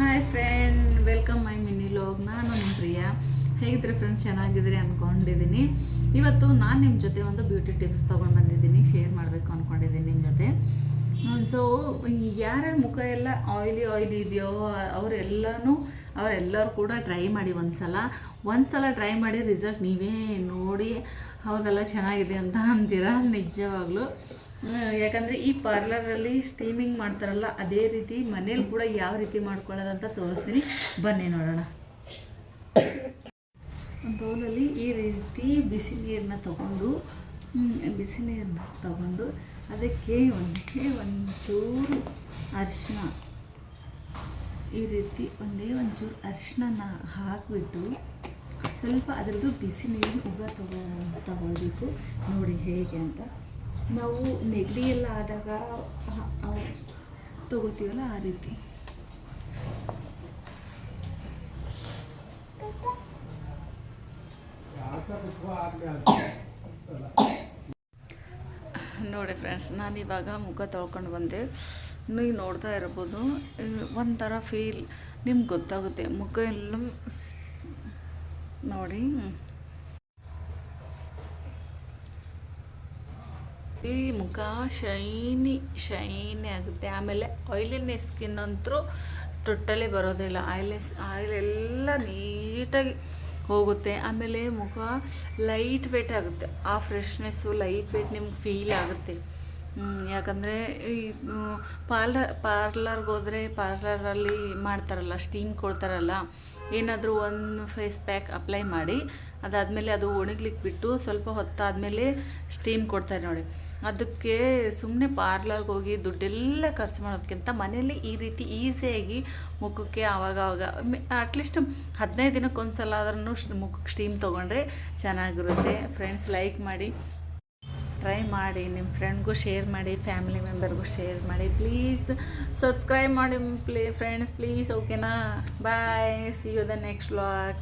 Hi friend welcome my mini vlog ನಾನು ನಿಮ್ಮ Priya. ಹೇಗಿದ್ರೆ friends ಚೆನ್ನಾಗಿದ್ರೆ ಅಂದ್ಕೊಂಡಿದ್ದೀನಿ ಇವತ್ತು ನಾನು ನಿಮ್ಮ ಜೊತೆ ಒಂದು ಬ್ಯೂಟಿ ಟಿಪ್ಸ್ ತೊಗೊಂಡು ಬಂದಿದ್ದೀನಿ. ಶೇರ್ ಮಾಡಬೇಕು ಅಂದ್ಕೊಂಡಿದ್ದೀನಿ ನಿಮ್ಮ ಜೊತೆ. ಸೊ ಯಾರ್ಯಾರ ಮುಖ ಎಲ್ಲ ಆಯ್ಲಿ ಆಯ್ಲಿ ಇದೆಯೋ, ಅವರೆಲ್ಲನೂ, ಅವರೆಲ್ಲರೂ ಕೂಡ ಟ್ರೈ ಮಾಡಿ ಒಂದು ಸಲ ಒಂದು ಸಲ ಟ್ರೈ ಮಾಡಿ ರಿಸಲ್ಟ್ ನೀವೇ ನೋಡಿ, ಹೌದಲ್ಲ, ಚೆನ್ನಾಗಿದೆ ಅಂತ ಅಂತೀರಾ? ನಿಜವಾಗ್ಲೂ. ಯಾಕಂದರೆ ಈ ಪಾರ್ಲರಲ್ಲಿ ಸ್ಟೀಮಿಂಗ್ ಮಾಡ್ತಾರಲ್ಲ, ಅದೇ ರೀತಿ ಮನೇಲಿ ಕೂಡ ಯಾವ ರೀತಿ ಮಾಡ್ಕೊಳ್ಳೋದಂತ ತೋರಿಸ್ತೀನಿ. ಬನ್ನಿ ನೋಡೋಣ. ಬೌಲಲ್ಲಿ ಈ ರೀತಿ ಬಿಸಿ ನೀರನ್ನ ತಗೊಂಡು ಬಿಸಿ ನೀರನ್ನ ತಗೊಂಡು ಅದಕ್ಕೆ ಒಂದೇ ಒಂಚೂರು ಅರಿಶಿನ ಈ ರೀತಿ ಒಂದೇ ಒಂಚೂರು ಅರಿಶಿನ ಹಾಕಿಬಿಟ್ಟು ಸ್ವಲ್ಪ ಅದರದ್ದು ಬಿಸಿ ನೀರು ಉಗ ತಗೋ ತಗೊಳ್ಬೇಕು. ನೋಡಿ ಹೇಗೆ ಅಂತ. ನಾವು ನೆಗಡಿ ಎಲ್ಲ ಆದಾಗ ತಗೋತೀವಲ್ಲ ಆ ರೀತಿ. ನೋಡಿ ಫ್ರೆಂಡ್ಸ್ ನಾನು ಇವಾಗ ಮುಖ ತೊಳ್ಕೊಂಡು ಬಂದೆ. ನೀವು ನೋಡ್ತಾ ಇರ್ಬೋದು ಒಂಥರ ಫೀಲ್ ನಿಮ್ಗೆ ಗೊತ್ತಾಗುತ್ತೆ. ಮುಖ ಎಲ್ಲ ನೋಡಿ ಈ ಮುಖ ಶೈನಿ ಶೈನಿ ಆಗುತ್ತೆ. ಆಮೇಲೆ ಆಯಿಲಿನ ಸ್ಕಿನ್ ಅಂತೂ ಟೊಟ್ಟಲಿ ಬರೋದಿಲ್ಲ ಆಯಿಲೆಸ್ ಆಯಿಲ್ ಎಲ್ಲ ನೀಟಾಗಿ ಹೋಗುತ್ತೆ. ಆಮೇಲೆ ಮುಖ ಲೈಟ್ ವೇಟ್ ಆಗುತ್ತೆ. ಆ ಫ್ರೆಶ್ನೆಸ್ಸು ಲೈಟ್ ವೇಟ್ ನಿಮ್ಗೆ ಫೀಲ್ ಆಗುತ್ತೆ. ಯಾಕಂದರೆ ಈ ಪಾರ್ಲರ್ ಪಾರ್ಲರ್ಗೆ ಹೋದರೆ ಪಾರ್ಲರಲ್ಲಿ ಮಾಡ್ತಾರಲ್ಲ ಸ್ಟೀಮ್ ಕೊಡ್ತಾರಲ್ಲ, ಏನಾದರೂ ಒಂದು ಫೇಸ್ ಪ್ಯಾಕ್ ಅಪ್ಲೈ ಮಾಡಿ, ಅದಾದಮೇಲೆ ಅದು ಒಣಗ್ಲಿಕ್ಕೆ ಬಿಟ್ಟು ಸ್ವಲ್ಪ ಹೊತ್ತಾದಮೇಲೆ ಸ್ಟೀಮ್ ಕೊಡ್ತಾರೆ ನೋಡಿ. ಅದಕ್ಕೆ ಸುಮ್ಮನೆ ಪಾರ್ಲರ್ಗೆ ಹೋಗಿ ದುಡ್ಡೆಲ್ಲ ಖರ್ಚು ಮಾಡೋದಕ್ಕಿಂತ ಮನೆಯಲ್ಲಿ ಈ ರೀತಿ ಈಸಿಯಾಗಿ ಮುಖಕ್ಕೆ ಆವಾಗವಾಗ ಆವಾಗ ಅಟ್ಲೀಸ್ಟ್ ಹದಿನೈದು ದಿನಕ್ಕೊಂದು ಸಲ ಆದ್ರೂ ಮುಖಕ್ಕೆ ಸ್ಟೀಮ್ ತೊಗೊಂಡ್ರೆ ಚೆನ್ನಾಗಿರುತ್ತೆ. ಫ್ರೆಂಡ್ಸ್ ಲೈಕ್ ಮಾಡಿ ಟ್ರೈ ಮಾಡಿ ನಿಮ್ಮ ಫ್ರೆಂಡ್ಗೂ ಶೇರ್ ಮಾಡಿ ಫ್ಯಾಮಿಲಿ ಮೆಂಬರ್ಗೂ ಶೇರ್ ಮಾಡಿ ಪ್ಲೀಸ್ ಸಬ್ಸ್ಕ್ರೈಬ್ ಮಾಡಿ ಪ್ಲೇ ಫ್ರೆಂಡ್ಸ್ ಪ್ಲೀಸ್ ಓಕೆನಾ bye see you the next vlog